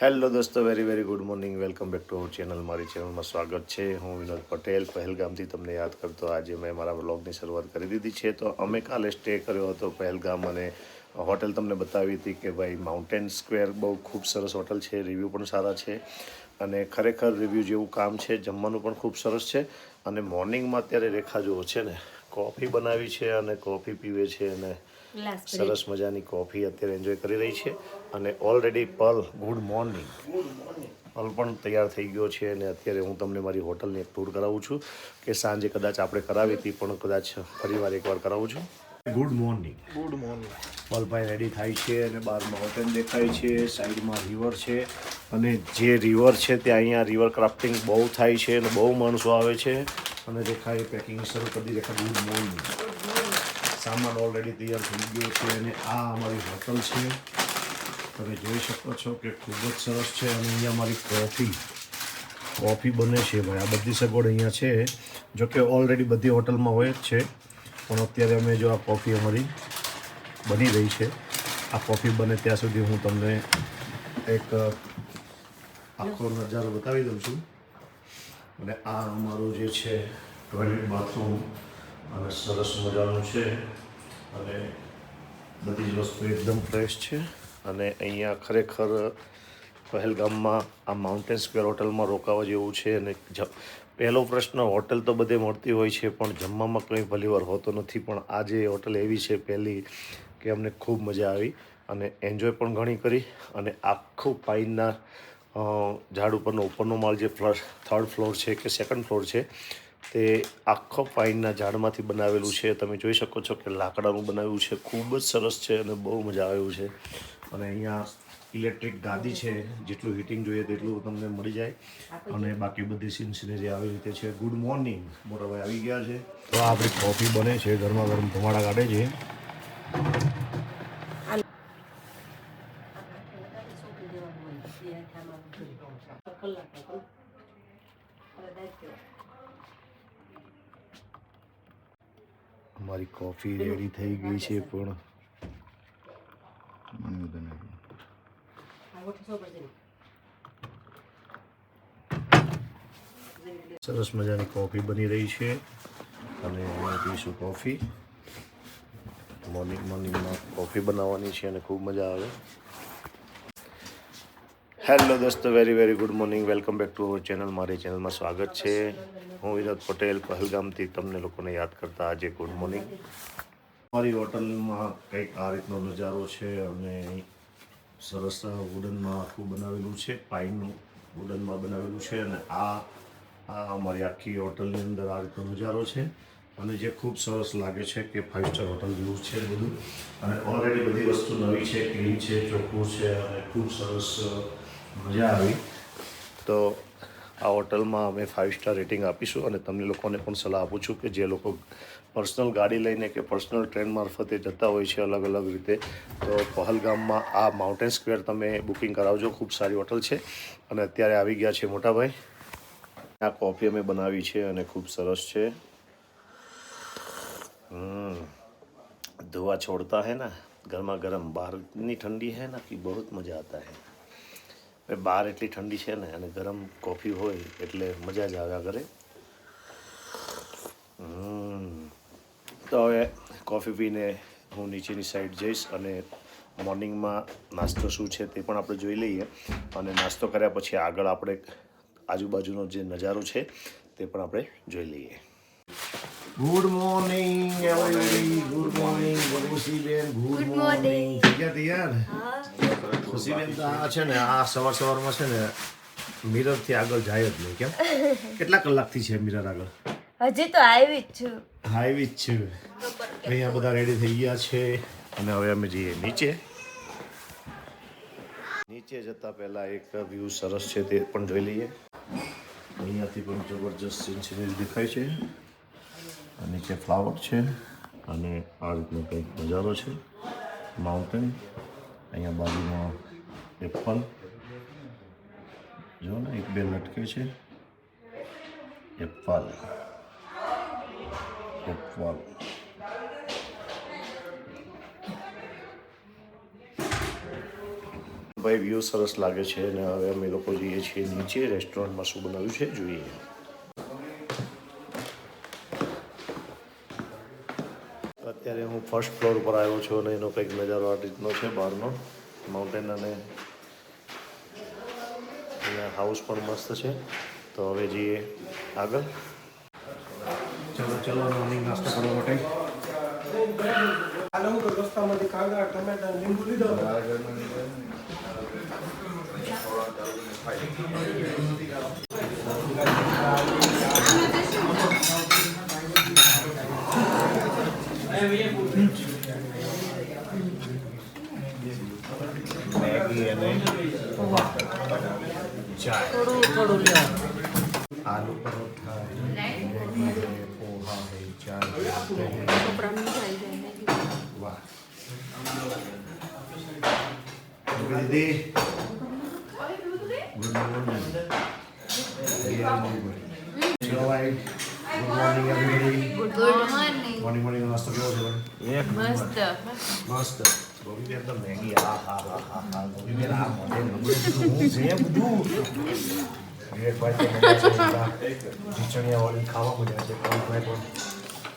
Hello દોસ્તો very very good morning welcome back to our channel મારી ચેનલમાં સ્વાગત છે. હું વિનોદ પટેલ. પહેલગામથી તમને યાદ કરતો આજે મેં મારા વ્લોગની શરૂઆત કરી દીધી છે. તો અમે કાલે સ્ટે કર્યો હતો પહેલગામ અને હોટેલ તમને બતાવી હતી કે ભાઈ માઉન્ટેન સ્ક્વેર બહુ ખૂબ સરસ હોટલ છે. રિવ્યૂ પણ સારા છે. અને ખરેખર રિવ્યૂ જેવું કામ છે. જમવાનું પણ ખૂબ સરસ છે. અને મોર્નિંગમાં અત્યારે રેખા જુઓ છે ને કોફી બનાવી છે અને કોફી પીવે છે અને સરસ મજાની કોફી અત્યારે એન્જોય કરી રહી છે. અને ઓલરેડી પલ ગુડ મોર્નિંગ પલ પણ તૈયાર થઈ ગયો છે અને અત્યારે હું તમને મારી હોટલની એક ટૂર કરાવું છું કે સાંજે કદાચ આપણે કરાવી હતી પણ કદાચ ફરીવાર એકવાર કરાવું છું. ગુડ મોર્નિંગ ગુડ મોર્નિંગ પલભાઈ રેડી થાય છે અને બહારમાં હોટેલ દેખાય છે સાઈડમાં રિવર છે અને જે રિવર છે ત્યાં અહીંયા રિવર ક્રાફ્ટિંગ બહુ થાય છે અને બહુ માણસો આવે છે અને દેખાય પેકિંગ શરૂ કરી દેખાય ગુડ મોર્નિંગ સામાન ઓલરેડી તૈયાર થઈ ગયો છે અને આ અમારી હોટલ છે. તમે જોઈ શકો છો કે ખૂબ જ સરસ છે અને અહીંયા મારી કોફી કોફી બને છે ભાઈ. આ બધી સગવડ અહીંયા છે. જો કે ઓલરેડી બધી હોટલમાં હોય જ છે. પણ અત્યારે અમે જો આ કોફી અમારી બની રહી છે. આ કોફી બને ત્યાં સુધી હું તમને એક આખો નજારો બતાવી દઉં છું. અને આ અમારું જે છે ટોયલેટ બાથરૂમ અને સરસ મજાનું છે. અને બધી જ વસ્તુ એકદમ ફ્રેશ છે. અને અહીંયા ખરેખર પહેલગામમાં આ માઉન્ટેન સ્ક્વેર હોટલમાં રોકાવા જેવું છે અને પહેલો પ્રશ્ન, હોટલ તો બધે મળતી હોય છે, પણ જમવામાં કંઈ ભલીવાર હોતો નથી. પણ આજે હોટલ એવી છે પહેલી કે અમને ખૂબ મજા આવી અને એન્જોય પણ ઘણી કરી અને આખું પાઇનના ઝાડ ઉપરનો ઉપરનો માળ જે ફ્લર થર્ડ ફ્લોર છે કે સેકન્ડ ફ્લોર છે તે આખો પાઇનના ઝાડમાંથી બનાવેલું છે. તમે જોઈ શકો છો કે લાકડાનું બનાવ્યું છે. ખૂબ જ સરસ છે અને બહુ મજા આવ્યું છે. અને અહીંયા ઇલેક્ટ્રિક ગાદી છે. જેટલું હીટિંગ જોઈએ તેટલું તમને મળી જાય. અને બાકી બધી સીન સિનેરી આવી રીતે છે. Good morning. મોટાભાઈ આવી ગયા છે. તો આપણી કોફી બને છે. ગરમા ગરમ ધુમાડા કાઢે છે અમારી કોફી રેડી થઈ ગઈ છે પણ સરસ મજાની કોફી બની રહી છે. અને અમે પીશું કોફી. મોર્નિંગ મોર્નિંગમાં કોફી બનાવવાની છે અને ખૂબ મજા આવે. હેલો દોસ્તો. Very very good morning welcome back to our channel મારી ચેનલમાં સ્વાગત છે. હું વિનોદ પટેલ, પહેલગામથી તમને લોકોને યાદ કરતા આજે ગુડ મોર્નિંગ મારી હોટલમાં કંઈક આ રીતનો નજારો છે અને સરસ વુડનમાં આખું બનાવેલું છે. પાઇનનું વુડનમાં બનાવેલું છે અને આ આ અમારી આખી હોટલની અંદર આ રીતનો નજારો છે. અને જે ખૂબ સરસ લાગે છે કે ફાઇવ સ્ટાર હોટલ જેવું છે બધું. અને ઓલરેડી બધી વસ્તુ નવી છે ક્લીન છે, ચોખ્ખું છે અને ખૂબ સરસ મજા આવી. તો આ હોટલમાં અમે ફાઇવ સ્ટાર રેટિંગ આપીશું અને તમને લોકોને પણ સલાહ આપું છું કે જે લોકો પર્સનલ ગાડી લઈને કે પર્સનલ ટ્રેન મારફતે જતા હોય છે અલગ અલગ રીતે, તો પહલગામમાં આ માઉન્ટેન સ્ક્વેર તમે બુકિંગ કરાવજો. ખૂબ સારી હોટલ છે અને અત્યારે આવી ગયા છે મોટાભાઈ. આ કોફી અમે બનાવી છે અને ખૂબ સરસ છે. ધોવા છોડતા હે ના? ગરમા ગરમ બહારની ઠંડી હે ને? કે બહુ મજા આતા હૈ. બહાર એટલી ઠંડી છે ને, અને ગરમ કોફી હોય એટલે મજા જ આવ્યા કરે તો હવે કોફી પીને હું નીચેની સાઈડ જઈશ અને મોર્નિંગમાં નાસ્તો શું છે તે પણ આપણે જોઈ લઈએ. અને નાસ્તો કર્યા પછી આગળ આપણે આજુબાજુનો જે નજારો છે તે પણ આપણે જોઈ લઈએ. Good morning everybody good morning Khushiben good morning ક્યાં તૈયાર? ખુશીબેન તો આ છે ને આ સવાર સવારમાં છે ને મિરરથી આગળ જાય જ નહીં કેમ? કેટલા કલાકથી છે મિરર આગળ? હજી તો આવી જ છું. આવી જ છે. અહીંયા બધા રેડી થઈ ગયા છે. અને હવે અમે જઈએ નીચે. નીચે જતા પહેલા એક વ્યૂ સરસ છે તે પણ જોઈ લઈએ. અહીંયાથી પણ જબરજસ્ત સીન સિનરી દેખાય છે. નીચે ફ્લાવર છે અને આ રીતનો કંઈક નજારો છે. માઉન્ટેન અહીંયા બાજુમાં એપલ જો ને, એક બે લટકે છે. એપલ એપલ ભાઈ, વ્યૂ સરસ લાગે છે અને હવે અમે લોકો જઈએ છીએ નીચે. રેસ્ટોરન્ટમાં શું બનાવ્યું છે? જોઈએ. અત્યારે હું ફર્સ્ટ ફ્લોર પર આવ્યો છું અને એનો કંઈક નજારો આ રીતનો છે બહારનો. માઉન્ટેન અને અને હાઉસ પણ મસ્ત છે. તો હવે જઈએ આગળ. ચલો ચલો મોર્નિંગ નાસ્તો કરવા માટે. તો રસ્તામાંથી કાંદા ટમેટા લીંબુ લીધો. આલુ પરોઠા હૈ, મેગી હૈ પોહા હૈ ચાય હૈ, વાહ દીદી ગુડ મોર્નિંગ ચલો ભાઈ good morning everybody good morning morning morning નાસ્તો કેવો છે ભાઈ મસ્ત મસ્ત ગોપીબેન તો મેગી આ હા હા હા હા ગોપીબેન આ મને નબળું હું છે બધું છે બધા ખીચણીયા વાળી ખાવા મળ્યા છે પવનભાઈ પણ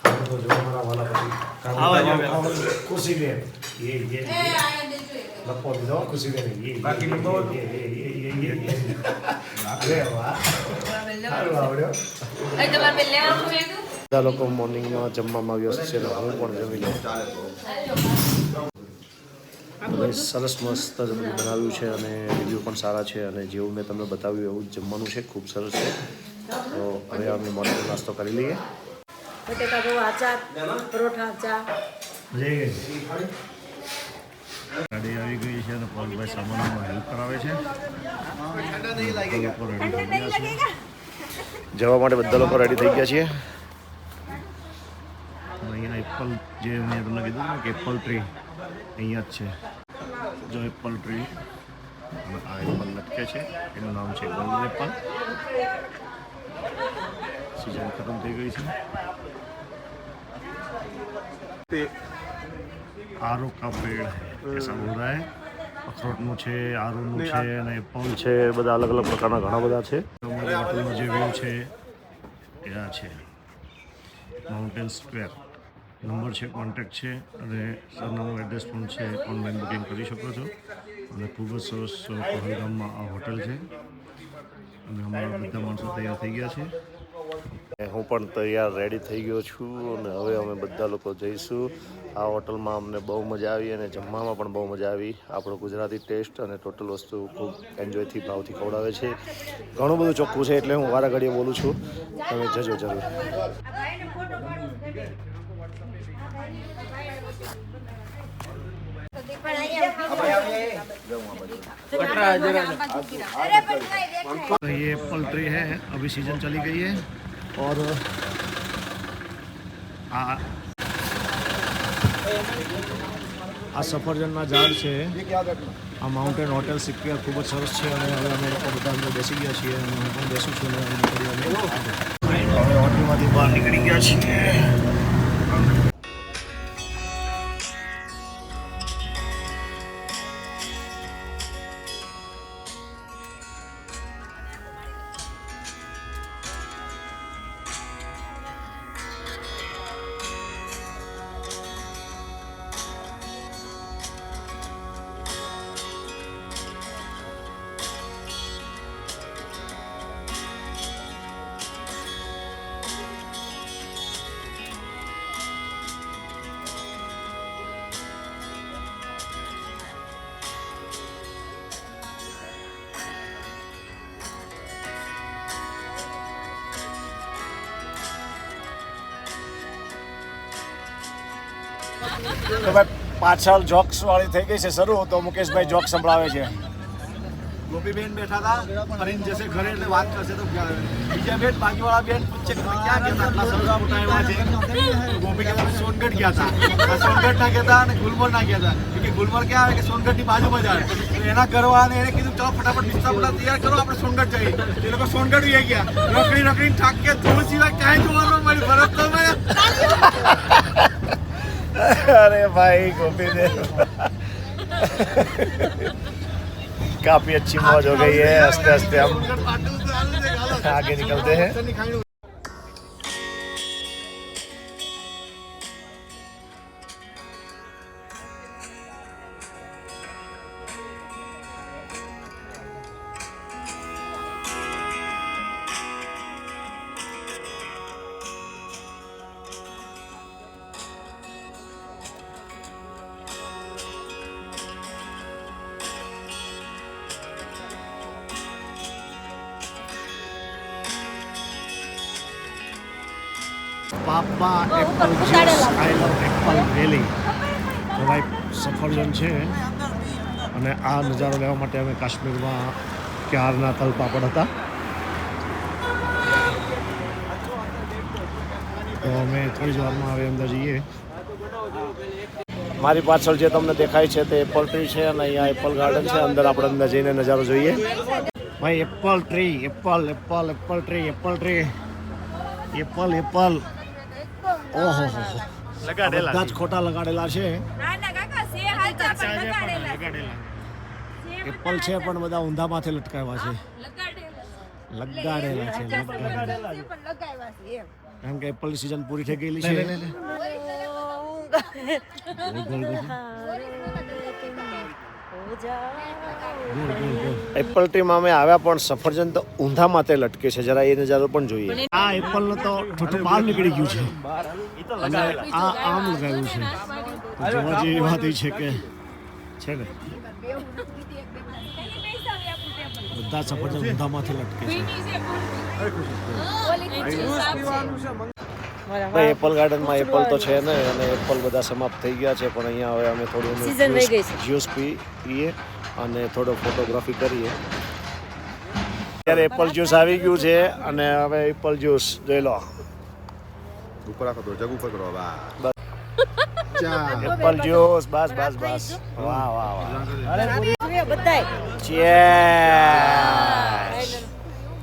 ખાવાનું તો જો મારા વાલા પછી ખાવાનું ખાવાનું ખુશીબેન એ એ લપો દીધો ખુશીબેન એ બાકી લપો એ એ એ એ એ વાહ આવડ્યો તમારે લેવાનું છે બધા લોકો મોર્નિંગમાં જમવામાં વ્યસ્ત છે હું પણ જમી લઉં. સરસ મસ્ત બધું બનાવ્યું છે અને રિવ્યૂ પણ સારા છે અને જેવું મેં તમને બતાવ્યું એવું જમવાનું છે ખૂબ સરસ છે. તો હવે અમે મોર્નિંગ નાસ્તો કરી લઈએ. બટેકા ગોળ આચાર પરોઠા ચા જય ગાડી આવી ગઈ છે અને પલભાઈ સામાનમાં હેલ્પ કરાવે છે. જવા માટે બધા લોકો રેડી થઈ ગયા છીએ. એપલ જે મેં તમને કીધું ને, કે એપલ ટ્રી. અહીંયા જ છે. જો એપલ ટ્રી. આ એપલ લટકે છે. એનું નામ છે ગોલ્ડન એપલ. સિઝન ખતમ થઈ ગઈ છે. આરો કા પેડ એસા બોલ રહા હે. અખરોટનું છે, આરોનું છે અને એપલ છે. બધા અલગ અલગ પ્રકારના ઘણા બધા છે. અમારી હોટલનો જે વ્યૂ છે એ આ છે. માઉન્ટેન સ્ક્વેર નંબર છે કોન્ટેક્ટ છે અને સરનામું એડ્રેસ પણ છે ઓનલાઈન બુકિંગ કરી શકો છો. અને ખૂબ જ સરસ પહલગામમાં આ હોટલ છે. અને અમારા બધા માણસો તૈયાર થઈ ગયા છે. હું પણ તૈયાર રેડી થઈ ગયો છું અને હવે અમે બધા લોકો જઈશું. આ હોટલમાં અમને બહુ મજા આવી અને જમવામાં પણ બહુ મજા આવી. આપણો ગુજરાતી ટેસ્ટ અને ટોટલ વસ્તુ ખૂબ એન્જોયથી ભાવથી ખવડાવે છે. ઘણું બધું ચોખ્ખું છે એટલે હું વારા ઘડીએ બોલું છું. તમે જજો જરૂર. तो ये एप्पल ट्री है अभी सीजन चली गई है और આ આ સફરજનના ઝાડ છે આ માઉન્ટેન હોટેલ સિક્વેર ખૂબ જ સરસ છે અને હવે અમે લોકો બધા અંદર બેસી ગયા છીએ અને હું પણ બેસું છું અને હવે નીકળી અમે આગળ. હવે હોટલમાંથી બહાર નીકળી ગયા છીએ તો ભાઈ પાછળ જોક્સ વાળી થઈ ગઈ છે શરૂ, તો મુકેશભાઈ જોક સંભળાવે છે. ગોપીબેન બેઠા જશે કહેતા સોનગઢ ગયા હતા સોનગઢ ના ગયા અને ગુલમર્ગ ના ગયા ગુલમર્ગ આવે? કે સોનગઢની બાજુમાં જ આવે. એના ઘરવાળાને એને કીધું, ચલો ફટાફટ બિસ્તા તૈયાર કરો, આપણે સોનગઢ જઈએ. એ લોકો સોનગઢ ગયા. રખડી રખડી થાક કે ધૂળ સિવાય ક્યાંય જોવાનું મળ્યું, ભરત તો अरे भाई, गोपी देव काफ़ी अच्छी मौज हो गई है। हँसते हँसते हम आगे निकलते हैं। પાપા apple juice I love apple rally. તો ભાઈ સફરજન છે અને આ નજારો લેવા માટે અમે કાશ્મીરમાં ક્યારના તલ પાપડ હતા. તો અમે થોડી જ વારમાં હવે અંદર જઈએ. મારી પાછળ જે તમને દેખાય છે તે એપલ ટ્રી છે અને અહીંયા એપલ ગાર્ડન છે. અંદર આપણે અંદર જઈને નજારો જોઈએ. ભાઈ apple tree apple apple apple tree apple tree apple apple ઓહો. હો હો. બધા જ ખોટા લગાડેલા છે. એપલ છે પણ બધા ઊંધા માથે લટકાવ્યા છે. લગાડેલા છે. લગાડેલા કારણ કે એપલની સિઝન પૂરી થઈ ગયેલી છે. એપલ ટ્રીમાં અમે આવ્યા પણ સફરજન તો ઊંધા માથે લટકે છે. જરા એ નજારો પણ જોઈએ. આ એપલ નો તો ઠોઠું બહાર નીકળી ગયું છે. અને આ આમ લગાવ્યું છે. જોવા જેવી વાત એ છે કે છે ને? બધા સફરજન ઊંધા માથે લટકે છે. ભાઈ એપલ ગાર્ડનમાં એપલ તો છે ને અને એપલ બધા સમાપ્ત થઈ ગયા છે પણ અહીંયા હવે અમે થોડું. જ્યુસ પી પીએ અને થોડો ફોટોગ્રાફી કરીએ. અત્યારે એપલ જ્યુસ આવી ગયું છે અને હવે એપલ જ્યુસ જોઈ લો. ઉપર આખો જગ ઉપર કરો બા એપલ જ્યુસ બસ બસ બસ. વાહ વાહ વાહ. બધાય.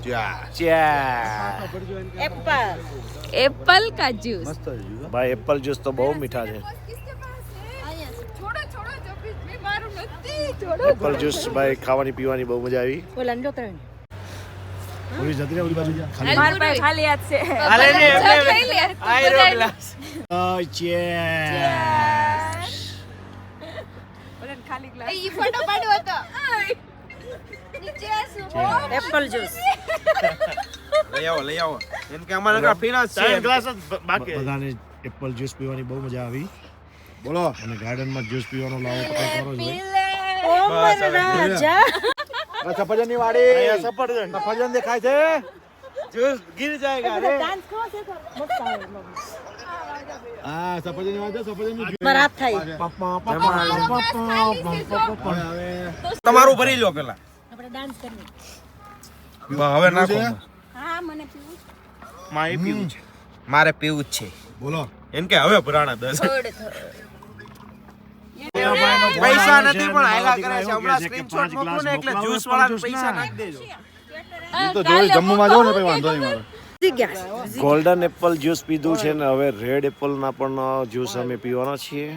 જા ચેસ એપલ એપલ કા જ્યુસ? ભાઈ એપલ જ્યુસ તો બહુ મીઠા છે. છોડો છોડો જો બીજ મારું નથી. છોડો એપલ જ્યુસ ભાઈ ખાવાની પીવાની બહુ મજા આવી. ઓલા નો ત્રણ ઓલી જતી રહે ઓલી બાજુ ખાલી. માર પાસે ખાલી હાથ છે. હાલે ને એમને આયરો ગ્લાસ. cheers. ખાલી ગ્લાસ. ઈ ફોટો પાડ્યો હતો. નીચે એપલ જ્યુસ લઈ આવો લઈ આવો. એમ કે અમારે કા પીના જ છે બધાને એપલ જ્યુસ પીવાની બહુ મજા આવી. બોલો. અને ગાર્ડનમાં જ્યુસ પીવાનો લાવો તો કરો જ ઓ મારા રાજા સફરજનની વાડી. સફરજન. દેખાય છે? જ્યુસ ગીર જાયગા રે ડાન્સ કરો છે મસ્ત આવે હા સફરજનની વાડી સફરજનની મારા થાય. તમારું ભરી લો પેલા. આપણે ડાન્સ કરીએ. હવે નાખો. હા મને પીવું મારે પીવું છે. મારે પીવું જ છે. બોલો. એમ કે હવે પુરાણા દસ. પૈસા નથી પણ હાયલા કરે છે હમણાં સ્ક્રીનશોટ મોકલું. ને એટલે જ્યુસ વાળા પૈસા નાખી દેજો તો જોઈ જમ્મુમાં જાવ ને ભાઈ વાંધો નહીં મારો. ગોલ્ડન એપલ જ્યુસ પીધું છે ને હવે રેડ એપલના પણ જ્યુસ અમે પીવાના છીએ.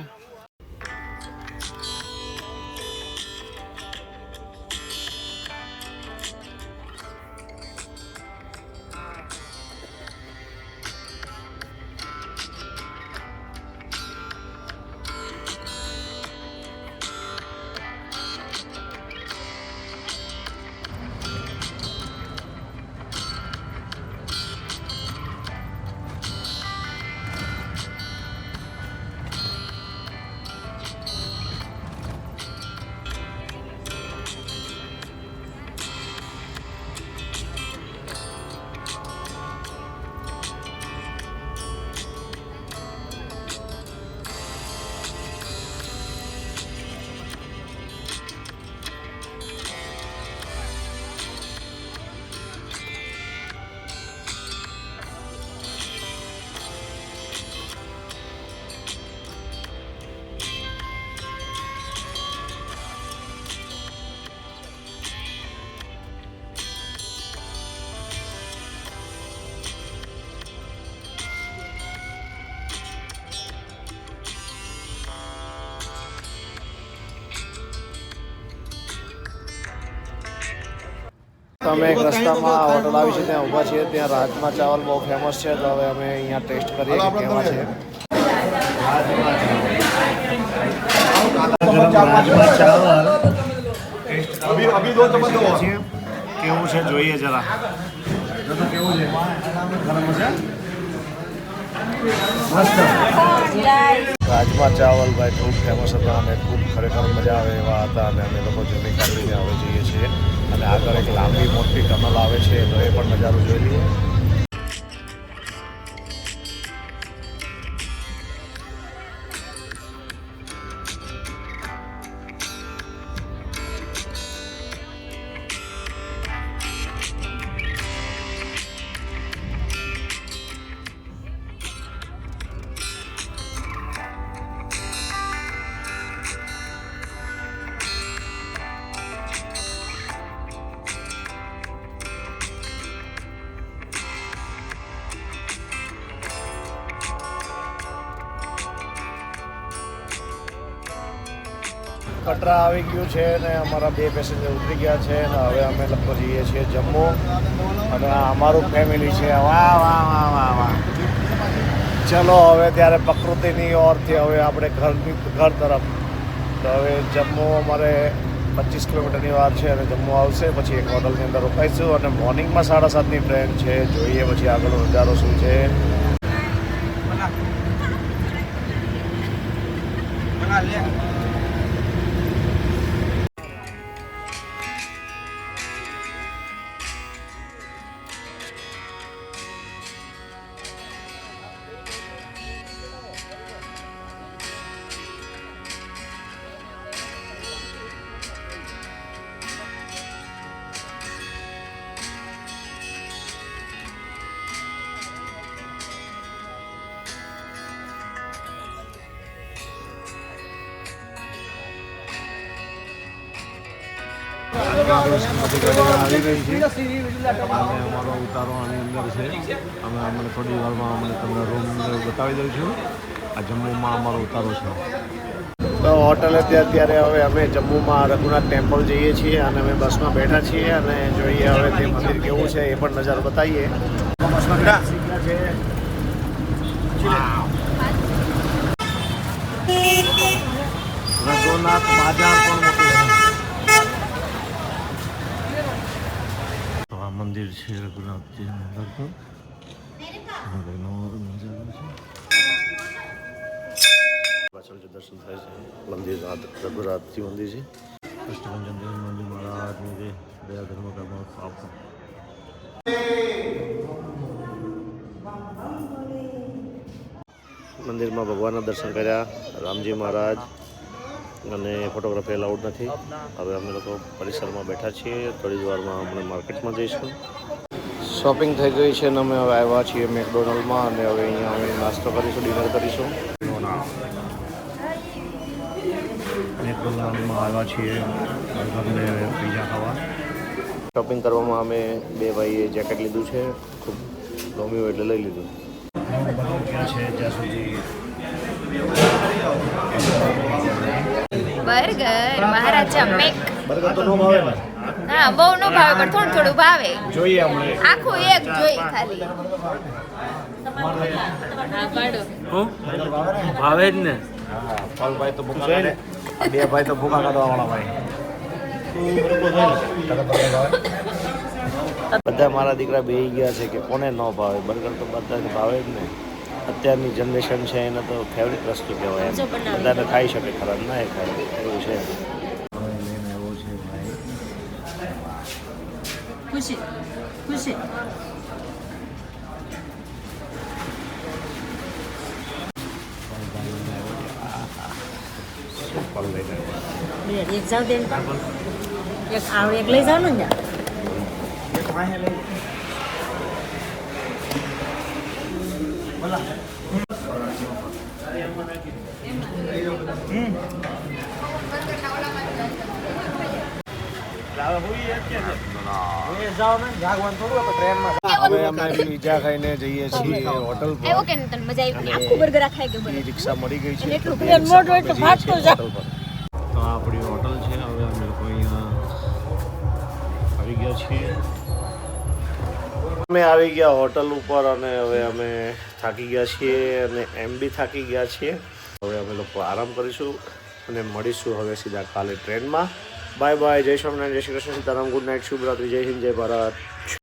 અમે એક રસ્તામાં હોટલ આવી છે ત્યાં ઊભા છીએ. ત્યાં રાજમા ચાવલ બહુ ફેમસ છે તો હવે અમે અહીંયા ટેસ્ટ કરીએ કે કેવા છે. કેવું છે જોઈએ જરા. રાજમા ચાવલ ભાઈ ખૂબ ફેમસ હતા અને ખૂબ ખરેખર મજા આવે એવા હતા અને અમે લોકો જમી કાઢીને હવે જઈએ છીએ. અને આગળ એક લાંબી મોટી ટનલ આવે છે તો એ પણ નજારો જોઈ લઈએ. કટરા આવી ગયું છે ને અમારા બે પેસેન્જર ઉતરી ગયા છે ને હવે અમે લગભગ જઈએ છીએ જમ્મુ. અને અમારું ફેમિલી છે. વાહ વાહ વાહ વાહ વાહ. ચલો હવે ત્યારે પ્રકૃતિની ઓરથી હવે આપણે ઘરની, ઘર તરફ. તો હવે જમ્મુ અમારે પચીસ કિલોમીટરની વાર છે અને જમ્મુ આવશે. પછી એક હોટલની અંદર રોકાઈશું અને મોર્નિંગમાં સાડા સાતની ટ્રેન છે. જોઈએ પછી આગળ નજારો શું છે. બના. ગાડીઓ આવી ગઈ છે અને અમારો ઉતારો આની અંદર છે અમે અમને થોડી વારમાં અમને તમને રૂમ બતાવી દઉં છું આ જમ્મુમાં અમારો ઉતારો છે તો હોટલ હતી અત્યારે હવે અમે જમ્મુમાં રઘુનાથ ટેમ્પલ જઈએ છીએ અને અમે બસમાં બેઠા છીએ અને જોઈએ હવે તે મંદિર કેવું છે એ પણ નજારો બતાવીએ. રઘુનાથ બાજાર પણ મોટું છે તો આ મંદિર છે રઘુનાથજી છે પાછળ જે દર્શન થાય છે મંદિર રઘુનાથજી મંદિર છે કૃષ્ણભંજન મંદિર મહારાજની જે દયા મંદિરમાં ભગવાનના દર્શન કર્યા. રામજી મહારાજ અને ફોટોગ્રાફી અલાઉડ નથી. હવે અમે લોકો પરિસરમાં બેઠા છીએ થોડી જ વારમાં અમે માર્કેટમાં જઈશું. શોપિંગ થઈ ગઈ છે અને અમે હવે આવ્યા છીએ મેકડોનલ્ડમાં અને હવે અહીંયા અમે નાસ્તો કરીશું ડિનર કરીશું. મેકડોનલ્ડમાં આવ્યા છીએ બર્ગરને પીઝા ખાવા. શોપિંગ કરવામાં અમે બે ભાઈએ જેકેટ લીધું છે ખૂબ ગમ્યું એટલે લઈ લીધું. છે જ્યાં સુધી બર્ગર મહારાજા મેક. બર્ગર તો નો ભાવે હા બહુ નો ભાવે પણ થોડું થોડું ભાવે. જોઈએ અમે આખું એક જોઈ ખાલી. ભાવે જ ને. હા ફલભાઈ તો ભૂખા બે ભાઈ તો ભૂખા કાઢવા વાળા ભાઈ. બધા મારા દીકરા બેહી ગયા છે કે કોને ન ભાવે? બર્ગર તો બધાને ભાવે જ ને. અત્યારની જનરેશન છે એને તો ફેવરિટ વસ્તુ કહેવાય બધાને ખાઈ શકે ખરા ના એ ખાય એવું છે. લઈને છે ભાઈ ખુશી. ખુશી એક જાવ દે એક આવડે એક લઈ જાવ ને જા હવે અમે પીઝા ખાઈને જઈએ છીએ હોટલ પર આવ્યો કે નહીં તને મજા આવી આખું બર્ગર આ ખાઈ ગયું ઈ રિક્ષા મળી ગઈ છે. અમે આવી ગયા હોટલ ઉપર અને હવે અમે થાકી ગયા છીએ અને એમ બી થાકી ગયા છીએ. હવે અમે લોકો આરામ કરીશું અને મળીશું હવે સીધા કાલે ટ્રેનમાં. બાય બાય જય સ્વામિનારાયણ, જય શ્રી કૃષ્ણ, સીતારામ, ગુડ નાઇટ શુભરાત્રી જય હિન્દ, જય ભારત.